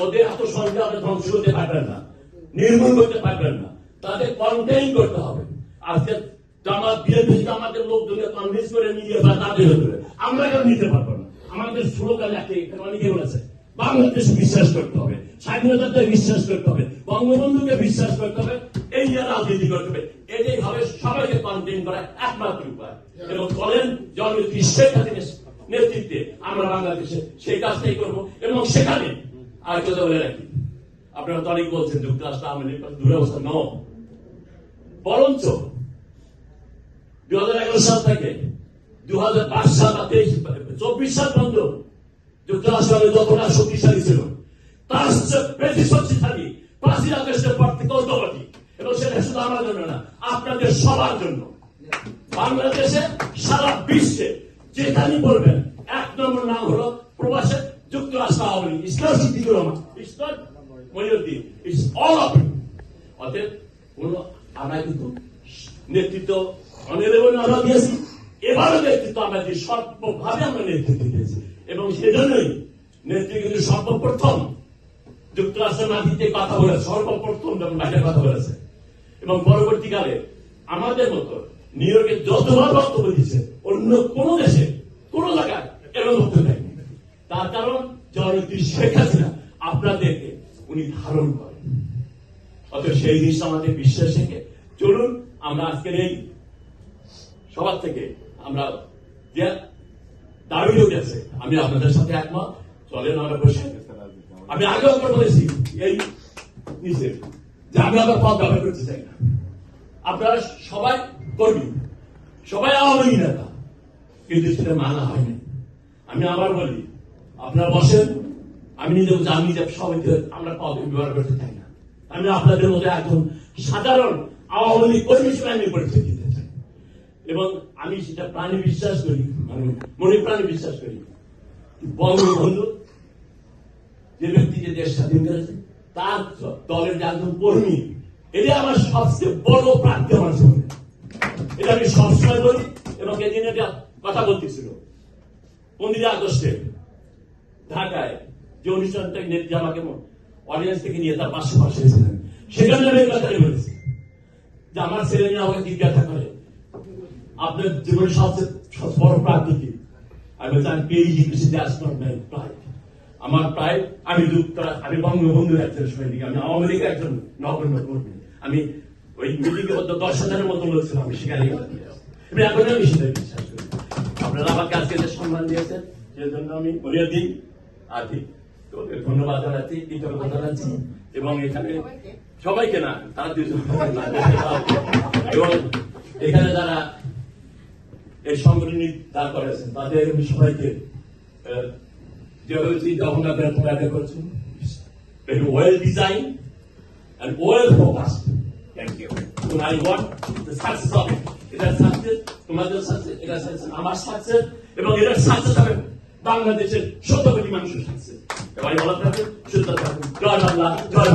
ওদের আত্মসংখ্যা আপনি ধ্বংস করতে পারবেন না, নির্মূল করতে পারবেন না। তাদের কন্টেইন করতে হবে। আজকে জামাত, বিএনপি জামাতের লোকজনকে কনভিন্স করে নিয়ে বা তাদের হবে আমরা কেন নিতে পারব না? আমাদের স্লোগান এখানে অনেকে বলেছে বাংলাদেশ বিশ্বাস করতে হবে স্বাধীনতাতে বিশ্বাস করতে হবে, বঙ্গবন্ধুকে বিশ্বাস করতে হবে, এই নিয়ে রাজনীতি করতে হবে। এটাই হবে সবাইকে কন্টেইন করা একমাত্র উপায়। এবং বলেন শেখ হাসিনার নেতৃত্বে আমরা বাংলাদেশে সেই কাজটাই করব। এবং সেখানে আর কথা বলে রাখি। আপনারা তো অনেক বলছেন, যুক্তরাষ্ট্র আওয়ামী দুরবস্থা ন বরঞ্চ দুই হাজার এগারো সাল থেকে দু হাজার পাঁচ সাল বা তেইশ, চব্বিশ সাল পর্যন্ত যুক্তরাষ্ট্র যতটা শক্তিশালী ছিল। তার বেশি শক্তিশালী পাঁচই আগস্টের পর থেকে ঐক্যবাদী এবং সেটা শুধু আমার জন্য না, আপনাদের সবার জন্য। বাংলাদেশে সারা বিশ্বে যেখানে বলবেন, এক নম্বর নাম হলো league Islam Siddiqur Rahman Islam Mohiuddin is all of অতএব কোন আমরা কিন্তু নেতৃত্ব অনিলেবল আমরা দিয়েছি। এবারও নেতৃত্ব আমরা দিই সর্বভাবে আমরা নেতৃত্ব দিয়েছি। এবং সেজন্যই নেত্রী কিন্তু সর্বপ্রথম যুক্তরাষ্ট্রের মাটিতে কথা বলেছে সর্বপ্রথম যখন বাইরে কথা বলেছে। এবং পরবর্তীকালে আমাদের মতো নিউ ইয়র্কে যতবার বক্তব্য দিচ্ছে অন্য কোন দেশে কোন জায়গায় এরকম বক্তব্য নেই তার কারণ আপনাদেরকে উনি ধারণ করেন। অতএব সেই জিনিসটা আমাদের বিশ্বাস চলুন, আমরা এই সবার থেকে আমরা দাবি উঠেছে আমি আপনাদের সাথে একমত। চলেন আমরা বসে। আমি আগেও একবার বলেছি, এই নিচে, যে আমি আবার পদ ব্যবহার করতে চাই না। আপনারা সবাই কর্মী, সবাই আওয়ামী নেতা, কিন্তু সেটা মানা হয়নি। আমি আবার বলি আপনারা বসেন। আমি নিজে আমি নিজে সবাই আমরা পদ ব্যবহার করতে চাই না। আমি আপনাদের মধ্যে একজন সাধারণ আওয়ামী লীগ কর্মী হিসেবে আমি পরিচয় দিতে চাই। এবং আমি সেটা প্রাণী বিশ্বাস করি মানে মনে প্রাণী বিশ্বাস করি। বঙ্গবন্ধু যে ব্যক্তি যে দেশ স্বাধীন করেছে, তার দলের যে একজন কর্মী, এটা আমার সবচেয়ে বড় প্রাপ্তি আমার জীবনে এটা আমি সবসময় বলি, এবং এদিন এটা কথা বলতেছিল। পনেরোই আগস্টে ঢাকায় যে অনুষ্ঠানটা নেত্রী আমাকে অডিয়েন্স থেকে নিয়ে তার এসেছিলেন। সেখানে আমি বলেছি। যে আমার ছেলে আমাকে জিজ্ঞাসা করে, আপনার সবচেয়ে বড় প্রাপ্তি কি? আমি পেয়েছি প্রাইড আমার প্রায়, আমি আমি একজন সৈনিক, আমি আওয়ামী একজন নগণ্য কর্মী। আমি ওই মিটিং এ মধ্যে দশ হাজারের মতো আমি সেখানে এখন আমি সেটা বিশ্বাস করি আপনারা আমাকে আজকে যে সম্মান দিয়েছেন, সেজন্য আমি মরিয়া দিই আদি তোদের ধন্যবাদ জানাচ্ছি কৃতজ্ঞতা জানাচ্ছি এবং এখানে সবাইকে না তারা দুজন এবং এখানে যারা এই সংগঠনটি দাঁড় করেছেন তাদের আমি সবাইকে যেভাবে ভাবনা করে তোমরা আদায় করেছ very well designed and well focused. Thank you. And I want the success of it. এটা সাকসেস তোমাদের সাকসেস এটা সাকসেস আমার সাকসেস এবং এটা সাকসেস হবে বাংলাদেশের শত কোটি মানুষের সাকসেস এবার বলা থাকবে থাকবেন জয়